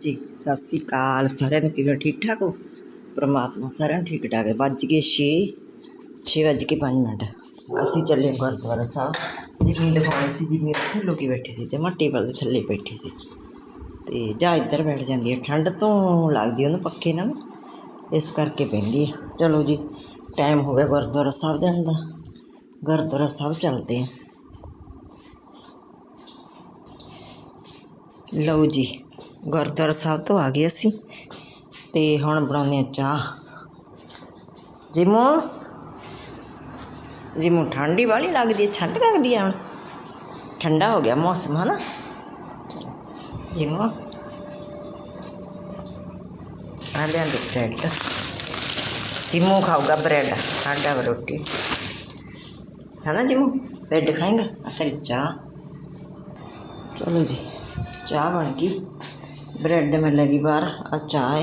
ਜੀ, ਸਤਿ ਸ਼੍ਰੀ ਅਕਾਲ। ਸਾਰਿਆਂ ਨੂੰ ਕਿਵੇਂ ਠੀਕ ਠਾਕ ਹੋ? ਪ੍ਰਮਾਤਮਾ ਸਾਰਿਆਂ ਨੂੰ ਠੀਕ ਠਾਕ ਹੈ। ਵੱਜ ਕੇ 6 6 ਵੱਜ ਕੇ 5 ਮਿੰਟ। ਅਸੀਂ ਚੱਲੇ ਗੁਰਦੁਆਰਾ ਸਾਹਿਬ। ਜਿਵੇਂ ਦਿਖਾਉਣੀ ਸੀ, ਜਿਵੇਂ ਉੱਥੇ ਲੋਕੀ ਬੈਠੀ ਸੀ ਤੇ ਮੈਂ ਟੇਬਲ ਦੇ ਥੱਲੇ ਬੈਠੀ ਸੀ। ਤੇ ਜਾਂ ਇੱਧਰ ਬੈਠ ਜਾਂਦੀ ਹੈ। ਠੰਡ ਤੋਂ ਲੱਗਦੀ ਉਹਨੂੰ ਪੱਖੇ ਨਾਲ। ਇਸ ਕਰਕੇ ਪੈਂਦੀ ਹੈ। ਚਲੋ ਜੀ ਟਾਈਮ ਹੋ ਗਿਆ ਗੁਰਦੁਆਰਾ ਸਾਹਿਬ ਜਾਣ ਦਾ। ਗੁਰਦੁਆਰਾ ਸਾਹਿਬ ਚੱਲਦੇ ਹਾਂ। ਲਓ ਜੀ ਗੁਰਦੁਆਰਾ ਸਾਹਿਬ ਤੋਂ ਆ ਗਏ ਅਸੀਂ ਤੇ ਹੁਣ ਬਣਾਉਂਦੇ ਆ ਚਾਹ। ਜਿਮੋ ਜਿਮੋ ਠੰਡੀ ਵਾਲੀ ਲੱਗਦੀ ਹੈ, ਠੰਡ ਲੱਗਦੀ ਹੈ ਹੁਣ। ਠੰਡਾ ਹੋ ਗਿਆ ਮੌਸਮ, ਹਨਾ? ਜਿਮੋ। ਆ ਲਿਆ ਬ੍ਰੈਡ। ਜਿਮੋ ਖਾਊਗਾ ਬ੍ਰੈਡ, ਸਾਡਾ ਰੋਟੀ। ਹੈ ਨਾ ਜਿਮੋ? ਬ੍ਰੈਡ ਖਾਏਗਾ? ਅਸਲ ਚਾਹ। ਚਲੋ ਜੀ, ਚਾਹ ਬਣ ਗਈ। ਬ੍ਰੈਡ ਮੈਂ ਲੱਗੀ ਬਾਹਰ ਆ ਚਾਹ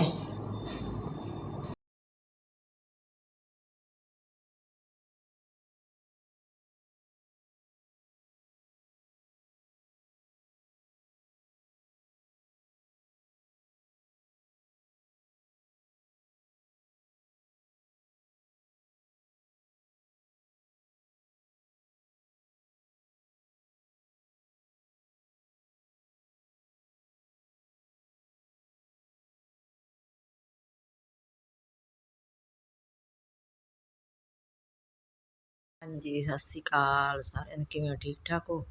ਹਾਂਜੀ, ਸਤਿ ਸ਼੍ਰੀ ਅਕਾਲ। ਸਾਰਿਆਂ ਨੂੰ ਕਿਵੇਂ ਹੋ? ਠੀਕ ਠਾਕ ਹੋ?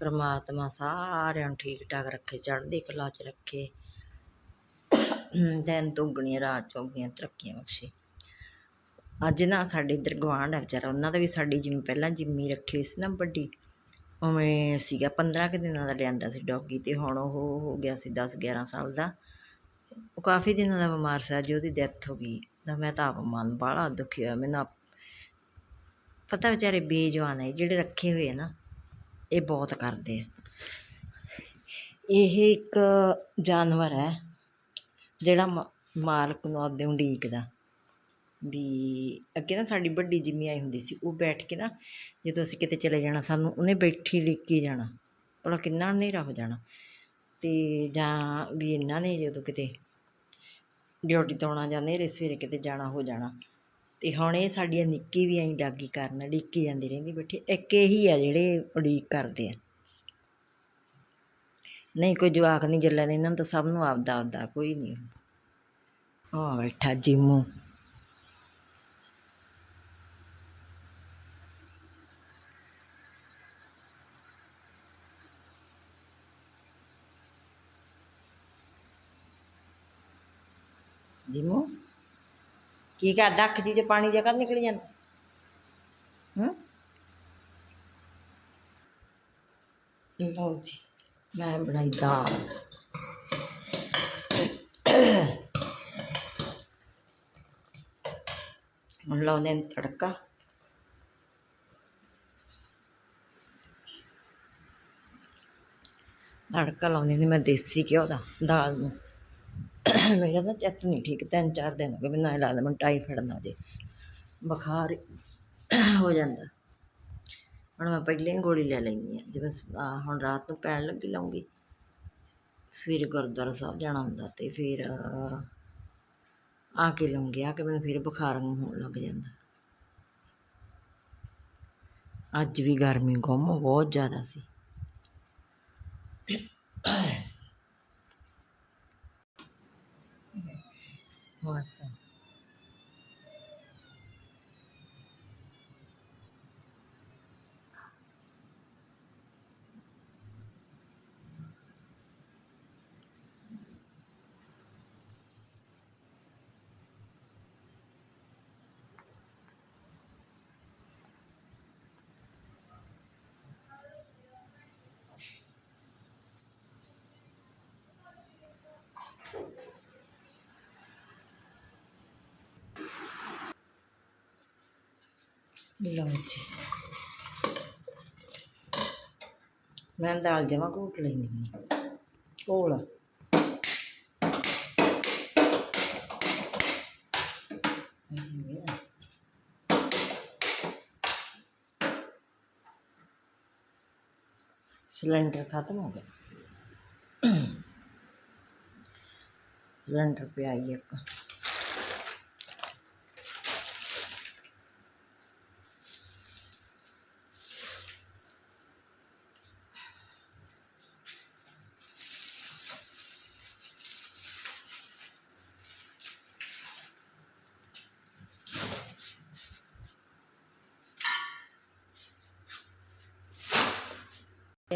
ਪਰਮਾਤਮਾ ਸਾਰਿਆਂ ਨੂੰ ਠੀਕ ਠਾਕ ਰੱਖੇ, ਚੜ੍ਹਦੀ ਕਲਾ 'ਚ ਰੱਖੇ। ਦਿਨ ਦੁੱਗਣੀਆਂ, ਰਾਤ ਚੌਗਣੀਆਂ ਤਰੱਕੀਆਂ ਬਖਸ਼ੇ। ਅੱਜ ਨਾ ਸਾਡੇ ਇੱਧਰ ਗਵਾਂਢ ਹੈ ਵਿਚਾਰਾ, ਉਹਨਾਂ ਦਾ ਵੀ ਸਾਡੀ ਜਿਵੇਂ ਪਹਿਲਾਂ ਜਿੰਮੀ ਰੱਖੀ ਹੋਈ ਸੀ ਨਾ ਵੱਡੀ। ਉਵੇਂ ਸੀਗਾ 15 ਕੁ ਦਿਨਾਂ ਦਾ ਲਿਆਂਦਾ ਸੀ ਡੌਗੀ ਤੇ ਹੁਣ ਉਹ ਹੋ ਗਿਆ ਸੀ 10 11 ਸਾਲ ਦਾ। ਉਹ ਕਾਫੀ ਦਿਨਾਂ ਦਾ ਬਿਮਾਰ ਸੀ, ਅੱਜ ਉਹਦੀ ਡੈਥ ਹੋ ਗਈ। ਤਾਂ ਮੈਂ ਤਾਂ ਆਪ ਮਨ ਬਾਹਲਾ ਦੁਖੀ ਹੋਇਆ, ਮੈਨੂੰ ਆਪ- ਪਤਾ ਵਿਚਾਰੇ ਬੇਜਵਾਨ ਹੈ ਜਿਹੜੇ ਰੱਖੇ ਹੋਏ ਆ ਨਾ, ਇਹ ਬਹੁਤ ਕਰਦੇ ਆ। ਇਹ ਇੱਕ ਜਾਨਵਰ ਹੈ ਜਿਹੜਾ ਮ- ਮਾਲਕ ਨੂੰ ਆਪਦੇ ਉਡੀਕਦਾ ਵੀ ਅੱਗੇ ਨਾ ਸਾਡੀ ਵੱਡੀ ਜਿੰਮੀ ਆਈ ਹੁੰਦੀ ਸੀ, ਉਹ ਬੈਠ ਕੇ ਨਾ ਜਦੋਂ ਅਸੀਂ ਕਿਤੇ ਚਲੇ ਜਾਣਾ, ਸਾਨੂੰ ਉਹਨੇ ਬੈਠੀ ਲਿਖ ਕੇ ਜਾਣਾ, ਭਲਾ ਕਿੰਨਾ ਹਨੇਰਾ ਹੋ ਜਾਣਾ। ਅਤੇ ਜਾਂ ਵੀ ਇਹਨਾਂ ਨੇ ਜਦੋਂ ਕਿਤੇ ਡਿਊਟੀ ਤੋਂ ਆਉਣਾ ਜਾਂ ਹਨੇਰੇ ਸਵੇਰੇ ਕਿਤੇ ਜਾਣਾ, ਹੋ ਜਾਣਾ। ਅਤੇ ਹੁਣ ਇਹ ਸਾਡੀਆਂ ਨਿੱਕੀ ਵੀ ਐਂ ਦਾਗੀ ਕਰਨ ਉਡੀਕੀ ਜਾਂਦੀ ਰਹਿੰਦੀ ਬੈਠੀ। ਇੱਕ ਇਹੀ ਆ ਜਿਹੜੇ ਉਡੀਕ ਕਰਦੇ ਆ। ਨਹੀਂ, ਕੋਈ ਜਵਾਕ ਨਹੀਂ ਜੱਲਣ ਇਹਨਾਂ ਨੂੰ ਤਾਂ ਸਭ ਨੂੰ ਆਪਦਾ ਆਪਦਾ, ਕੋਈ ਨਹੀਂ। ਆ ਬੈਠਾ ਜਿਮੂ। ਜਿਮੂ? ਕੀ ਕਰਦਾ? ਅੱਖ ਦੀ ਚ ਪਾਣੀ ਜਿਹਾ ਕਦ ਨਿਕਲ ਜਾਂਦਾ। ਹੂੰ? ਲਓ ਜੀ, ਮੈਂ ਬਣਾਈ ਦਾਲ। ਹੁਣ ਲਾਉਂਦੇ ਨੇ ਤੜਕਾ। ਤੜਕਾ ਲਾਉਂਦੀ ਹੁੰਦੀ ਮੈਂ ਦੇਸੀ ਘਿਓ ਦਾ, ਦਾਲ ਨੂੰ। ਮੇਰਾ ਨਾ ਚੈੱਕ ਨਹੀਂ ਠੀਕ, ਤਿੰਨ ਚਾਰ ਦਿਨ ਹੋ ਗਏ ਮੈਨੂੰ ਐਂ ਲੱਗਦਾ ਮੈਨੂੰ ਟਾਈਫਾਇਡ ਨਾ ਜੇ ਬੁਖਾਰ ਹੋ ਜਾਂਦਾ। ਹੁਣ ਮੈਂ ਪਹਿਲਾਂ ਹੀ ਗੋਲੀ ਲੈ ਲੈਂਦੀ ਹਾਂ। ਜਿਵੇਂ ਸ- ਆਹ ਹੁਣ ਰਾਤ ਨੂੰ ਪੈਣ ਲੱਗੀ ਲਵਾਂਗੀ ਸਵੇਰੇ ਗੁਰਦੁਆਰਾ ਸਾਹਿਬ ਜਾਣਾ ਹੁੰਦਾ ਤੇ ਫਿਰ ਆ ਕੇ ਲਊਂਗੀ ਆ ਕੇ ਮੈਨੂੰ ਫਿਰ ਬੁਖਾਰ ਨੂੰ ਹੋਣ ਲੱਗ ਜਾਂਦਾ। ਅੱਜ ਵੀ ਗਰਮੀ ਗੁੰਮ ਬਹੁਤ ਜ਼ਿਆਦਾ ਸੀ। ਹੋਰ ਲਓ ਜੀ। ਮੈਂ ਦਾਲ ਜਮਾ ਘੋਟ ਲੈਂਦੀ ਹਾਂ। ਘੋਲ। ਸਿਲੰਡਰ ਖਤਮ ਹੋ ਗਿਆ। ਸਿਲੰਡਰ ਪਿਆ ਹੀ ਇੱਕ।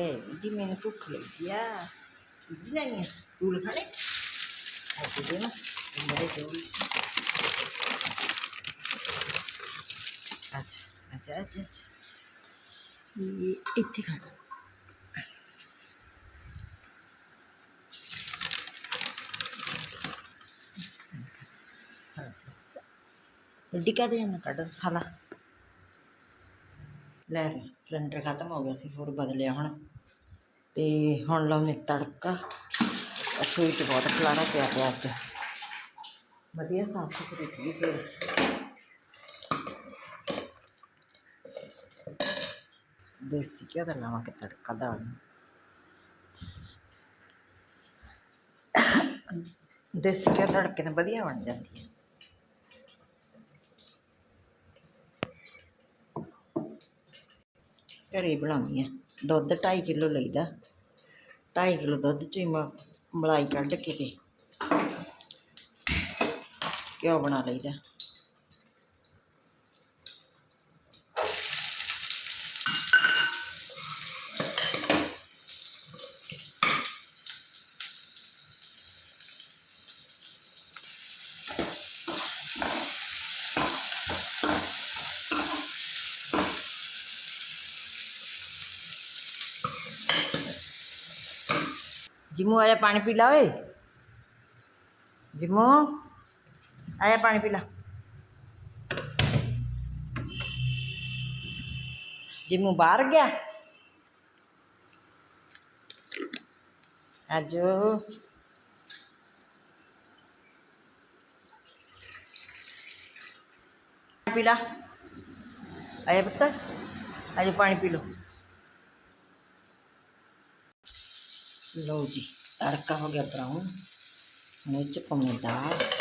Eh, ਜੀ ਮੈਨੂੰ ਭੁੱਖ ਲੱਗੀ ਆ ਜੀ ਨਹੀਂ ਆ ਫੂਲ ਖਾਣੇ ਆ ਦੇ ਨਾ ਮੇਰੇ ਜੋੜੀ ਅੱਛਾ ਅੱਛਾ ਅੱਛਾ ਅੱਛਾ ਇਹ ਇੱਥੇ ਖਾਣਾ ਗੱਡੀ ਕਾਹਦੇ ਜਾਂਦਾ ਕੱਢ ਖਾ ਲਾ ਲੈ ਵੀ ਸਿਲੰਡਰ ਖਤਮ ਹੋ ਗਿਆ ਸੀ ਹੋਰ ਹੁਣ ਲਾਉਂਦੇ ਤੜਕਾ। ਰਸੋਈ 'ਚ ਬਹੁਤ ਖਲਾਰਾ ਪਿਆ ਪਿਆ ਅੱਜ। ਵਧੀਆ ਸਾਫ਼ ਸੁਥਰੀ ਸੀਗੀ ਫਿਰ। ਦੇਸੀ ਘਿਓ ਦਾ ਲਾਵਾਂਗੇ ਤੜਕਾ, ਦਾਲ। ਨੂੰ ਦੇਸੀ ਘਿਓ ਤੜਕੇ ਨਾਲ ਵਧੀਆ ਬਣ ਜਾਂਦੀ ਹੈ। ਘਰੇ ਬਣਾਉਂਦੀ ਆ ਦੁੱਧ ਢਾਈ ਕਿਲੋ ਲਈਦਾ। ਢਾਈ ਕਿਲੋ ਦੁੱਧ ਚ ਹੀ ਮ- ਮਲਾਈ ਕੱਢ ਕੇ ਤੇ ਘਿਓ ਬਣਾ ਲਈਦਾ। ਜਿਮੂ ਆਇਆ ਪਾਣੀ ਪੀ ਲਾ ਓਏ ਜਿਮੂ ਆਇਆ ਪਾਣੀ ਪੀ ਲਾ ਜਿਮੂ ਬਾਹਰ ਗਿਆ ਆਜੋ ਪਾਣੀ ਪੀ ਲਾ ਆਇਆ ਪੁੱਤ ਆਜੋ ਪਾਣੀ ਪੀ ਲਓ ਜੀ ਤੜਕਾ ਹੋ ਗਿਆ ਬਰਾਊਨ। ਹੁਣ ਇਹ 'ਚ ਪਾਉਣੀ ਦਾਲ।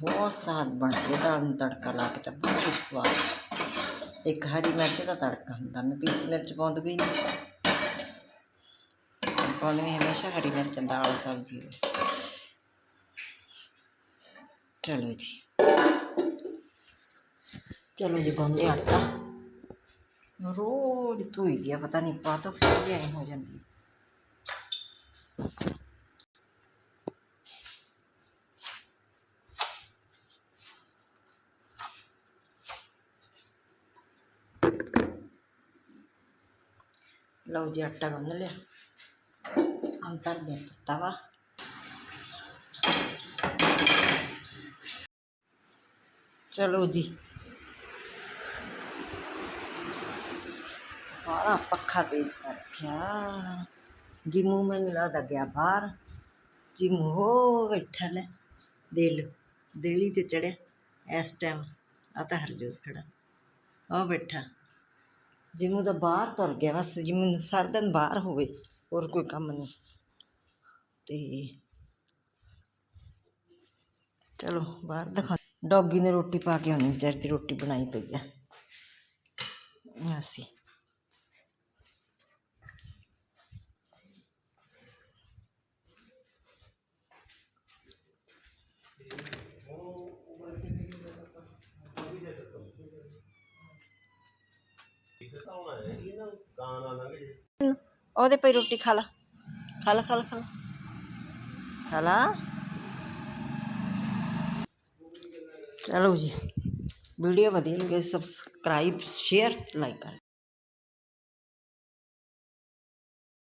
ਬਹੁਤ ਸਵਾਦ ਬਣਦੀ ਦਾਲ ਨੂੰ ਤੜਕਾ ਲਾ ਕੇ ਤਾਂ ਬਹੁਤ ਹੀ ਸਵਾਦ। ਇੱਕ ਹਰੀ ਮਿਰਚ ਦਾ ਤੜਕਾ ਹੁੰਦਾ, ਮੈਂ ਪੀਸੀ ਮਿਰਚ ਪਾਉਂਦੀ ਵੀ ਨਹੀਂ। ਪਾਉਣੀ ਹਮੇਸ਼ਾ ਹਰੀ ਮਿਰਚ, ਦਾਲ, ਸਬਜ਼ੀ। ਚਲੋ ਜੀ। ਚਲੋ ਜੀ ਗੁੰਦੇ ਆਟਾ ਰੋਜ਼ ਧੋਈ ਦੀ ਆ, ਪਤਾ ਨਹੀਂ ਪਾ ਤਾਂ ਫਿਰ ਵੀ ਐਂ ਹੋ ਜਾਂਦੀ। ਲਓ ਜੀ ਆਟਾ ਗੁੰਨ ਲਿਆ। ਅੰਤਰ ਦੇ ਤਵਾ ਚਲੋ ਜੀ। ਬਾਹਲਾ ਪੱਖਾ ਤੇਜ਼ ਕਰ ਰੱਖਿਆ। ਜਿਮੂ ਮੈਨੂੰ ਲੱਗਦਾ ਗਿਆ ਬਾਹਰ। ਜਿਮੂ ਹੋ ਬੈਠਾ ਲੈ। ਦੇ ਲੋ ਦੇਲੀ ਤੇ ਚੜਿਆ। ਇਸ ਟਾਈਮ ਆ ਤਾਂ ਹਰਜੋਤ ਖੜਾ। ਉਹ ਬੈਠਾ। ਜਿਮੂ ਦਾ ਬਾਹਰ ਤੁਰ ਗਿਆ, ਬਸ ਜਿਮੂ ਸਾਰਾ ਦਿਨ ਬਾਹਰ ਹੋਵੇ, ਹੋਰ ਕੋਈ ਕੰਮ ਨਹੀਂ। ਤੇ ਚਲੋ, ਬਾਹਰ ਦਿਖਾ ਡੌਗੀ ਨੇ ਰੋਟੀ ਪਾ ਕੇ ਆਉਣੀ, ਵਿਚਾਰੀ ਦੀ ਰੋਟੀ ਬਣਾਈ ਪਈ ਆ। ਅਸੀਂ ਉਹਦੇ ਪਈ ਰੋਟੀ ਖਾ ਲਾ ਖਾ ਲਾ ਖਾ ਲਾ ਖਾ ਲਾ ਖਾ ਲਾ ਚਲੋ ਜੀ ਵੀਡੀਓ ਵਧੀਆ ਲੱਗੇ ਸਬਸਕ੍ਰਾਈਬ ਸ਼ੇਅਰ ਲਾਈਕ ਕਰ